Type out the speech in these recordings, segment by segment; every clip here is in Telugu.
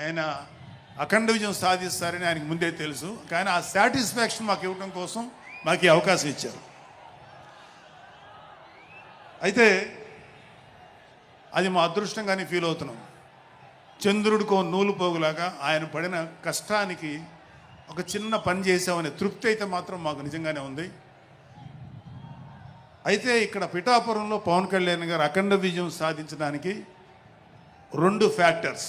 ఆయన అఖండ విజయం సాధిస్తారని ఆయనకు ముందే తెలుసు. కానీ ఆ సాటిస్ఫాక్షన్ మాకు ఇవ్వడం కోసం మాకు ఈ అవకాశం ఇచ్చారు. అయితే అది మా అదృష్టంగానే ఫీల్ అవుతున్నాం. చంద్రుడికో నూలు పోగులాగా ఆయన పడిన కష్టానికి ఒక చిన్న పని చేసామనే తృప్తి అయితే మాత్రం మాకు నిజంగానే ఉంది. అయితే ఇక్కడ పిఠాపురంలో పవన్ కళ్యాణ్ గారు అఖండ విజయం సాధించడానికి రెండు ఫ్యాక్టర్స్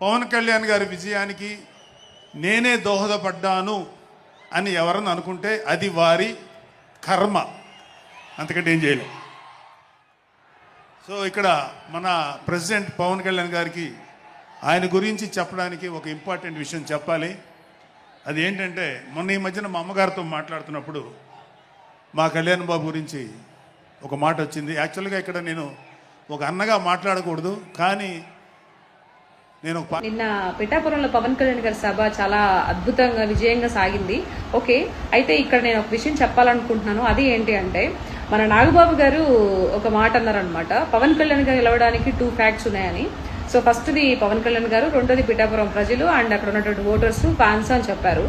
పవన్ కళ్యాణ్ గారి విజయానికి నేనే దోహదపడ్డాను అని ఎవరన్నా అనుకుంటే అది వారి కర్మ. అంతకంటే ఏం చేయలేదు సో ఇక్కడ మన ప్రెసిడెంట్ పవన్ కళ్యాణ్ గారికి ఆయన గురించి చెప్పడానికి ఒక ఇంపార్టెంట్ విషయం చెప్పాలి. అది ఏంటంటే మొన్న ఈ మధ్యన మా అమ్మగారితో మాట్లాడుతున్నప్పుడు మా కళ్యాణ్ బాబు గురించి ఒక మాట వచ్చింది. యాక్చువల్గా ఇక్కడ నేను ఒక అన్నగా మాట్లాడకూడదు కానీ నేను నిన్న పిఠాపురంలో పవన్ కళ్యాణ్ గారి సభ చాలా అద్భుతంగా విజయంగా సాగింది. ఓకే అయితే ఇక్కడ నేను ఒక విషయం చెప్పాలనుకుంటున్నాను. అది ఏంటి అంటే మన నాగబాబు గారు ఒక మాట అన్నారనమాట పవన్ కళ్యాణ్ గారు గెలవడానికి టూ ఫ్యాక్ట్స్ ఉన్నాయని. సో ఫస్ట్ది పవన్ కళ్యాణ్ గారు రెండోది పిఠాపురం ప్రజలు అండ్ అక్కడ ఉన్నటువంటి ఓటర్స్ ఫ్యాన్స్ అని చెప్పారు.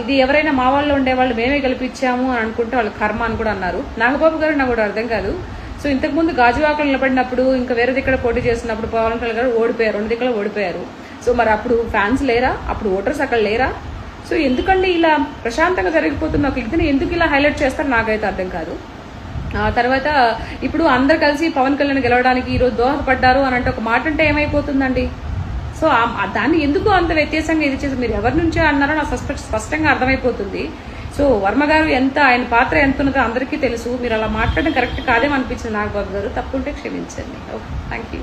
ఇది ఎవరైనా మా వాళ్ళు ఉండేవాళ్ళు మేమే గెలిపించాము అని అనుకుంటే వాళ్ళు కర్మ అని కూడా అన్నారు. నాగబాబు గారు నాకు కూడా అర్థం కాదు. సో ఇంతకుముందు గాజువాకలు నిలబడినప్పుడు ఇంకా వేరే దిక్కడ పోటీ చేసినప్పుడు పవన్ కళ్యాణ్ గారు ఓడిపోయారు రెండు దిక్కులు ఓడిపోయారు. సో మరి అప్పుడు ఫ్యాన్స్ లేరా? అప్పుడు ఓటర్స్ అక్కడ లేరా? సో ఎందుకండి ఇలా ప్రశాంతంగా జరిగిపోతున్న ఒక ఇదిని ఎందుకు ఇలా హైలైట్ చేస్తారు? నాకైతే అర్థం కాదు. ఆ తర్వాత ఇప్పుడు అందరు కలిసి పవన్ కళ్యాణ్ గెలవడానికి ఈరోజు దోహదపడ్డారు అని అంటే ఒక మాట అంటే ఏమైపోతుందండి? సో దాన్ని ఎందుకు అంత వ్యత్యాసంగా ఇది చేసి మీరు ఎవరి నుంచో అన్నారో నాకు స్పష్టంగా అర్థమైపోతుంది. సో వర్మ గారు ఎంత ఆయన పాత్ర ఎంత ఉన్నదో అందరికీ తెలుసు. మీరు అలా మాట్లాడడం కరెక్ట్ కాదేమో అనిపించింది నాగబాబు గారు. తప్పుంటే క్షమించండి. Okay thank you